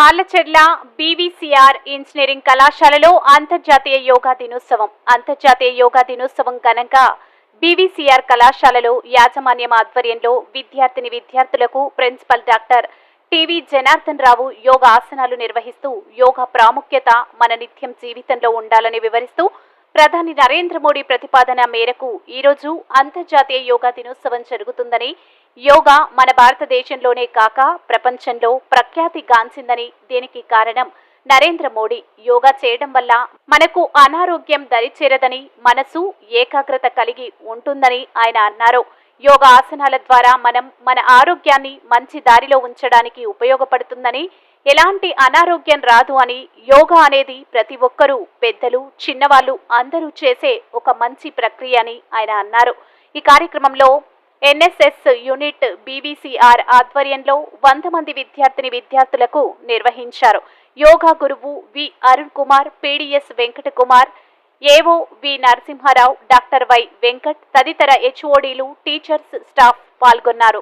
Palacherla బీవీసీఆర్ engineering కళాశాలలో అంతర్జాతీయ యోగా దినోత్సవం. అంతర్జాతీయ యోగా దినోత్సవం ఘనంగా బీవీసీఆర్ కళాశాలలో యాజమాన్యం ఆధ్వర్యంలో విద్యార్థిని విద్యార్థులకు principal doctor TV Janardhan Rao yoga ఆసనాలు నిర్వహిస్తూ యోగా ప్రాముఖ్యత మన నిత్యం జీవితంలో ఉండాలని వివరిస్తూ ప్రధాని నరేంద్ర మోడీ ప్రతిపాదన మేరకు ఈరోజు అంతర్జాతీయ యోగా దినోత్సవం జరుగుతుందని యోగా మన భారతదేశంలోనే కాక ప్రపంచంలో ప్రఖ్యాతి గాంచిందని దీనికి కారణం నరేంద్ర మోడీ. యోగా చేయడం వల్ల మనకు అనారోగ్యం దరిచేరదని మనసు ఏకాగ్రత కలిగి ఉంటుందని ఆయన అన్నారు. యోగా ఆసనాల ద్వారా మనం మన ఆరోగ్యాన్ని మంచి దారిలో ఉంచడానికి ఉపయోగపడుతుందని ఎలాంటి అనారోగ్యం రాదు అని యోగా అనేది ప్రతి ఒక్కరూ పెద్దలు చిన్నవాళ్ళు అందరూ చేసే ఒక మంచి ప్రక్రియ అని ఆయన అన్నారు. ఈ కార్యక్రమంలో ఎన్ఎస్ఎస్ యూనిట్ బీవీసీఆర్ ఆధ్వర్యంలో వంద మంది విద్యార్థిని విద్యార్థులకు నిర్వహించారు. యోగా గురువు V Arun Kumar PDS Venkata Kumar AO V Narasimharao doctor Y Venkat తదితర హెచ్ఓడీలు టీచర్స్ స్టాఫ్ పాల్గొన్నారు.